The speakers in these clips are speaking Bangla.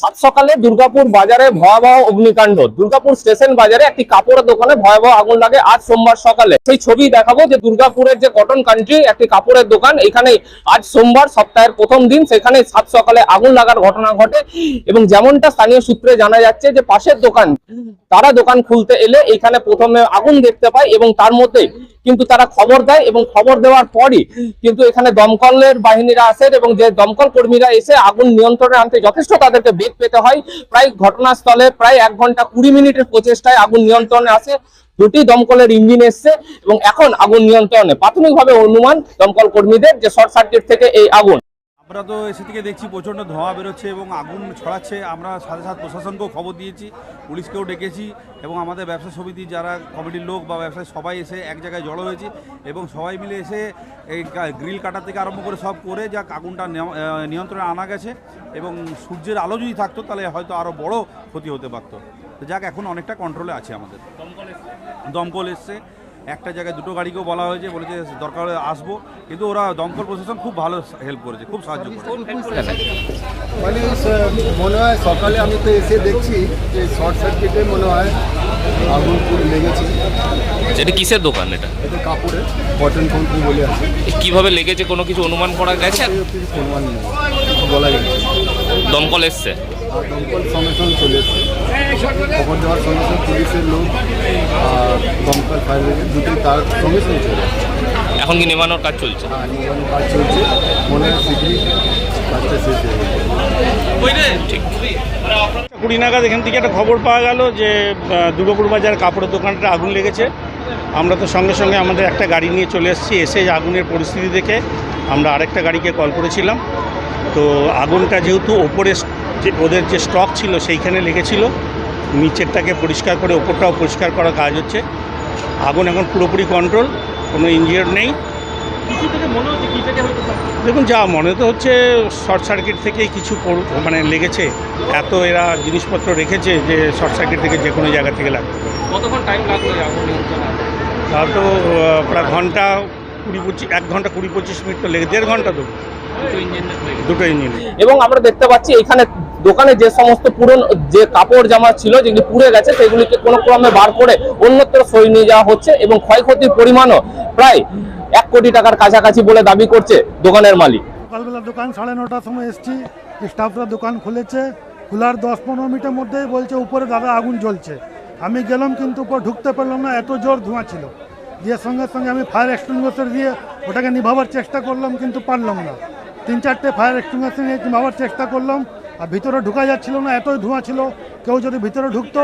সাত সকালে দুর্গাপুর বাজারে ভয়াবহ অগ্নিকাণ্ড। দুর্গাপুর স্টেশন বাজারে একটি কাপড়ের দোকানে ভয়াবহ আগুন লাগে আজ সোমবার সকালে। সেই ছবি দেখাবো যে দুর্গাপুরের যে কটন কান্ট্রি একটি কাপড়ের দোকান, এখানে আজ সোমবার সপ্তাহের প্রথম দিন, সেখানে সাত সকালে আগুন লাগার ঘটনা ঘটে। এবং যেমনটা স্থানীয় সূত্রে জানা যাচ্ছে যে পাশের দোকান, তারা দোকান খুলতে এলে এখানে প্রথমে আগুন দেখতে পায় এবং তার মধ্যে কিন্তু তারা খবর দেয় এবং খবর দেওয়ার পরই কিন্তু এখানে দমকলের বাহিনীরা আসেন এবং যে দমকল কর্মীরা এসে আগুন নিয়ন্ত্রণে আনতে যথেষ্ট তাদেরকে বেগ পেতে হয়। প্রায় ঘটনাস্থলে প্রায় এক ঘণ্টা কুড়ি মিনিটের প্রচেষ্টায় আগুন নিয়ন্ত্রণে আসে। দুটি দমকলের ইঞ্জিন এসছে এবং এখন আগুন নিয়ন্ত্রণে। প্রাথমিকভাবে অনুমান দমকল কর্মীদের যে শর্ট সার্কিট থেকে এই আগুন আমরা তো এসে থেকে দেখছি প্রচণ্ড ধোঁয়া বেরোচ্ছে এবং আগুন ছড়াচ্ছে। আমরা সাথে সাথে প্রশাসনকেও খবর দিয়েছি পুলিশকেও ডেকেছি এবং আমাদের ব্যবসা সমিতি যারা কমিটির লোক বা ব্যবসায়ী সবাই এসে এক জায়গায় জড়ো হয়েছে এবং সবাই মিলে এসে এই গ্রিল কাটার থেকে আরম্ভ করে সব করে যা আগুনটা নিয়ন্ত্রণে আনা গেছে এবং সূর্যের আলো যদি থাকতো তাহলে হয়তো আরও বড় ক্ষতি হতে পারতো। তো যাক এখন অনেকটা কন্ট্রোলে আছে আমাদের। দমকল এসছে। একটা জায়গায় দুটো গাড়িকেও বলা হয়েছে বলেছে দরকার হলে আসব। কিন্তু ওরা দমকল প্রশাসন খুব ভালো হেল্প করেছে খুব সাহায্য করেছে। মানে মনে হয় সকালে আমি তো এসে দেখছি যে শর্ট সার্কিটে মনে হয় আগুন পুরো লেগেছে। এটা কিসের দোকান এটা? এটা কাপড়ের কটন কোম্পানি বলে আছে। কীভাবে লেগেছে কোনো কিছু অনুমান করা গেছে? অনুমান বলা যাচ্ছে দমকল এসছে? আর দমকল চলে এসছে। খবর দেওয়ার সঙ্গে সঙ্গে পুলিশের লোক আর দমকল ফায়ার ব্রিগেড দুটোই তার সঙ্গে সঙ্গে চলে এসছে। এখন কি নেমানোর কাজ চলছে? নির্মাণ কাজ চলছে। মনে হয় কাজটা শেষ হয়ে কুড়ি নাগাদ এখান থেকে একটা খবর পাওয়া গেল যে দুর্গাপুর বাজার কাপড়ের দোকানটা আগুন লেগেছে। আমরা তো সঙ্গে সঙ্গে আমাদের একটা গাড়ি নিয়ে চলে এসেছি এসে আগুনের পরিস্থিতি দেখে আমরা আরেকটা গাড়িকে কল করেছিলাম। তো আগুনটা যেহেতু ওপরে যে ওদের যে স্টক ছিল সেইখানে লেগেছিল। নিচেরটাকে পরিষ্কার করে ওপরটাও পরিষ্কার করার কাজ হচ্ছে। আগুন এখন পুরোপুরি কন্ট্রোল কোনো ইঞ্জিনিয়ার নেই। দেখুন যা মনে তো হচ্ছে শর্ট সার্কিট থেকেই কিছু মানে লেগেছে। এত এরা জিনিসপত্র রেখেছে যে শর্ট সার্কিট থেকে যে কোনো জায়গা থেকে লাগবে। কতক্ষণ টাইম আগুন নিয়ন্ত্রণে তা প্রায় ঘণ্টা কুড়ি পঁচিশ এক ঘণ্টা কুড়ি পঁচিশ মিনিট তো লেগে দেড় ঘণ্টা তো। দুটো ইঞ্জিন এবং আমরা দেখতে পাচ্ছি এখানে দোকানে যে সমস্ত পুরনো যে কাপড় জামা ছিল যেগুলি পুড়ে গেছে, সেগুলিকে কোনো ক্রমে বার করে অন্যত্র সই নিয়ে যাওয়া হচ্ছে এবং ক্ষয়ক্ষতির পরিমাণও প্রায় এক কোটি টাকার কাছাকাছি বলে দাবি করছে দোকানের মালিক। সকালবেলা দোকান সাড়ে নটার সময় এসছি স্টাফরা দোকান খুলেছে, খোলার দশ পনেরো মিনিটের মধ্যেই বলছে, উপরে দাদা, আগুন জ্বলছে। আমি গেলাম কিন্তু উপর ঢুকতে পারলাম না, এত জোর ধোঁয়া ছিল। দিয়ে সঙ্গে সঙ্গে আমি ফায়ার এক্সটিংগুইশার দিয়ে ওটাকে নিভাবার চেষ্টা করলাম কিন্তু পারলাম না। তিন চারটে ফায়ার এক্সটিংগুইশার নিয়ে নিভাবার চেষ্টা করলাম আর ভিতরে ঢুকা যাচ্ছিল না, এতই ধোঁয়া ছিল, কেউ যদি ভিতরে ঢুকতো,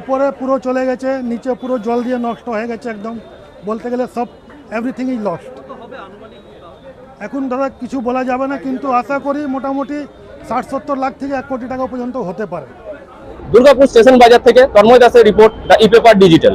উপরে পুরো চলে গেছে, নিচে পুরো জল দিয়ে নষ্ট হয়ে গেছে একদম। বলতে গেলে সব এভরিথিং ইজ লস্ট এখন দাদা কিছু বলা যাবে না, কিন্তু আশা করি মোটামুটি ষাট সত্তর লাখ থেকে এক কোটি টাকা পর্যন্ত হতে পারে। দুর্গাপুর স্টেশন বাজার থেকে তন্ময় দাসের report, the E paper digital.